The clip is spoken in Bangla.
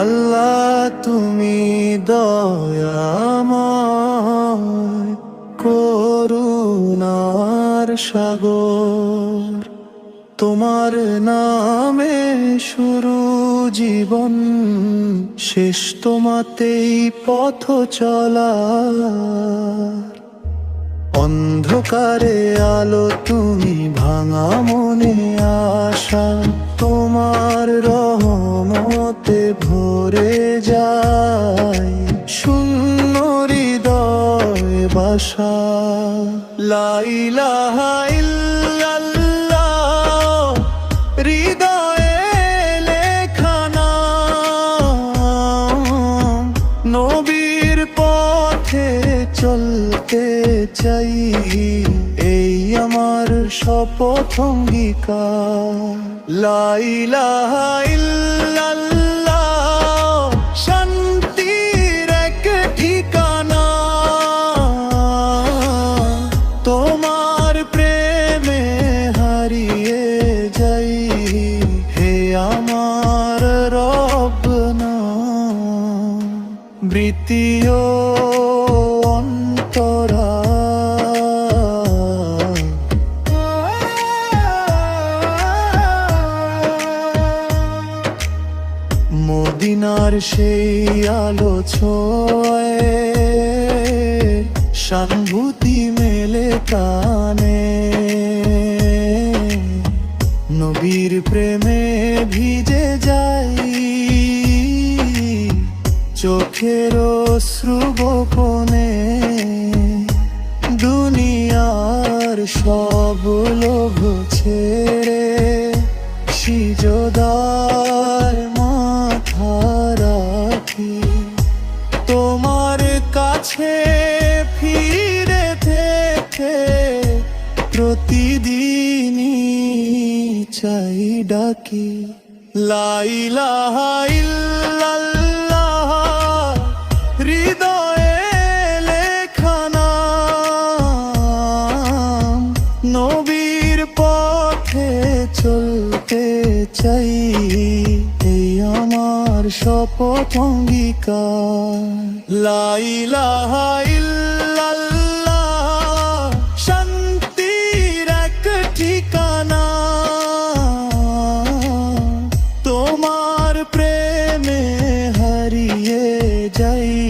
আল্লাহ তুমি দয়াময়। করুণার সাগর। তোমার নামে শুরু জীবন, শেষ তোমাতেই পথ চলা অন্ধকারে আলো তুমি ভাঙা মনে আশা, তোমার রহমতে ভরে যায়। ইল্লাল্লাহ হৃদয়ে লেখা নাম। নবীর পথে চলতে চাই এই আমার শপথ অঙ্গীকার। ইল্লাল্লাহ তোমার প্রেমে হারিয়ে যাই। হে আমার রব না। বৃত্তীয় অন্তরা। মদিনার সেই আলো ছোঁয়ে সানুভূতি মেলে কানে নবীর প্রেমে ভিজে যাই। চোখের অশ্রু দুনিয়ার সব লোভ ছেড়ে প্রতিদিনই চাই ডাকি। লাইলাহা ইল্লাল্লাহ, হৃদয়ে লেখা নাম। নবীর পথে চলতে চাই, এই আমার শপথ অঙ্গীকার। লাইলাহা ইল্লাল্লাহ যাই